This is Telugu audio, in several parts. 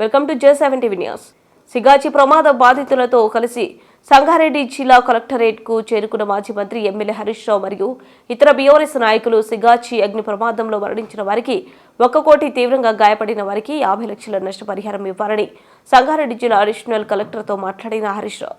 Welcome to J seven TV news. Sigachi ప్రమాద బాధితులతో కలిసి సంగారెడ్డి జిల్లా కలెక్టరేట్కు చేరుకున్న మాజీ మంత్రి ఎమ్మెల్యే హరీష్ రావు మరియు ఇతర బీఆర్ఎస్ నాయకులు సిగాచి అగ్ని ప్రమాదంలో మరణించిన వారికి ఒక్క కోటి తీవ్రంగా గాయపడిన వారికి యాభై లక్షల నష్టపరిహారం ఇవ్వాలని సంగారెడ్డి జిల్లా అడిషనల్ కలెక్టర్తో మాట్లాడిన హరీష్ రావు.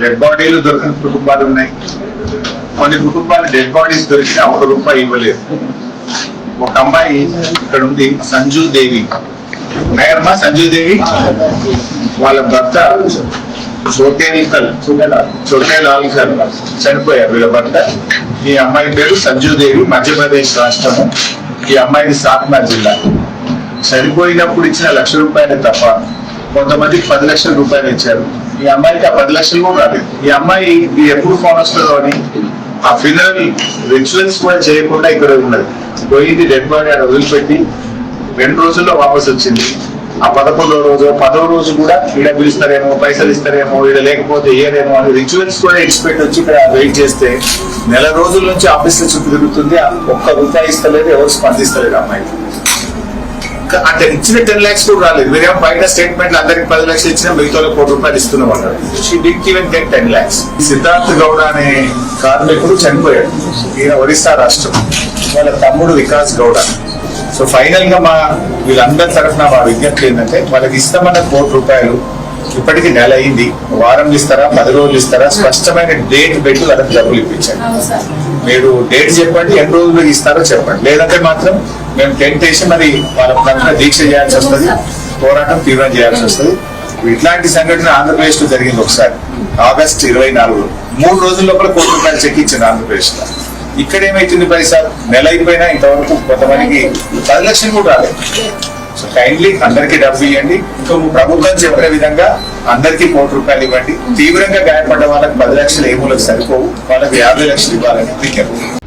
డెడ్ బాడీలు దొరికిన కుటుంబాలు ఉన్నాయి కొన్ని కుటుంబాలు డెడ్ బాడీస్ దొరికిన ఒక రూపాయి ఇవ్వలేదు ఒక అమ్మాయి ఇక్కడ ఉంది సంజు దేవి. ఉన్నాయమ్మా సంజు దేవి? వాళ్ళ భర్త చోటేల్కల్ చోటేలాల్ గారు చనిపోయారు. వీళ్ళ భర్త. ఈ అమ్మాయి పేరు సంజు దేవి మధ్యప్రదేశ్ రాష్ట్రము. ఈ అమ్మాయిది సాత్నా జిల్లా. చనిపోయినప్పుడు ఇచ్చిన లక్ష రూపాయలు తప్ప కొంతమందికి పది లక్షల రూపాయలు ఇచ్చారు. ఈ అమ్మాయికి ఆ పది లక్షలు కూడా రాలేదు. ఈ అమ్మాయి ఎప్పుడు ఫోన్ వస్తుందో అని ఆ ఫినల్ రిచువల్స్ కూడా చేయకుండా ఇక్కడ ఉన్నది. పోయింది డెడ్ బాడీ ఆడ వదిలిపెట్టి రెండు రోజుల్లో వాపస్ వచ్చింది. ఆ పదకొండో రోజు పదో రోజు కూడా ఈడ పిలుస్తారేమో పైసలు ఇస్తారేమో ఈడ లేకపోతే ఏదేమో అని రిచువల్స్ కూడా ఎక్స్పెక్ట్ వచ్చి ఇక్కడ వెయిట్ చేస్తే నెల రోజుల నుంచి ఆఫీస్ చుట్టూ తిరుగుతుంది. ఒక్క రూపాయి ఇస్తలేదు ఎవరు స్పందిస్తలేదు అమ్మాయి అంటే ఇచ్చిన టెన్ లాక్స్ కూడా రాలేదు. మీరేమో బయట స్టేట్మెంట్ అందరికి పది లక్షలు ఇచ్చిన మిగతా కోటి రూపాయలు ఇస్తున్నాం అన్నారు she did even get ten lakhs Siddharth Gowda అనే కార్మికుడు చనిపోయాడు. ఈయన ఒరిస్సా రాష్ట్రం. వాళ్ళ తమ్ముడు వికాస్ గౌడ. సో ఫైనల్గా మా వీళ్ళందరి తరఫున మా విజ్ఞప్తి ఏంటంటే వాళ్ళకి ఇస్తామన్న కోటి రూపాయలు ఇప్పటికి నెల అయింది. వారం ఇస్తారా? పది రోజులు ఇస్తారా? స్పష్టమైన డేట్ పెట్టి వాళ్ళకి డబ్బులు ఇప్పించారు మీరు డేట్ చెప్పండి ఎన్ని రోజులు ఇస్తారో చెప్పండి. లేదంటే మాత్రం మేము టెంట్ వేసి మరి వాళ్ళ పక్కన దీక్ష చేయాల్సి వస్తుంది పోరాటం తీవ్రం చేయాల్సి వస్తుంది. ఇట్లాంటి సంఘటన ఆంధ్రప్రదేశ్లో జరిగింది ఒకసారి ఆగస్ట్ ఇరవై నాలుగు మూడు రోజుల లోపల కోటి రూపాయలు చెక్ ఇచ్చింది ఆంధ్రప్రదేశ్లో ఇక్కడ ఏమైతుంది పైసా నెల అయిపోయినా ఇంతవరకు కొంతమందికి పది లక్షలు కూడా రాలేదు. సో కైండ్లీ అందరికి డబ్బు ఇవ్వండి. ప్రభుత్వం చెప్పిన విధంగా అందరికి కోటి రూపాయలు ఇవ్వండి. తీవ్రంగా గాయపడ్డ వాళ్ళకి పది లక్షలు ఏమూలకు సరిపోవు. వాళ్ళకి యాభై లక్షలు ఇవ్వాలని విజ్ఞప్తి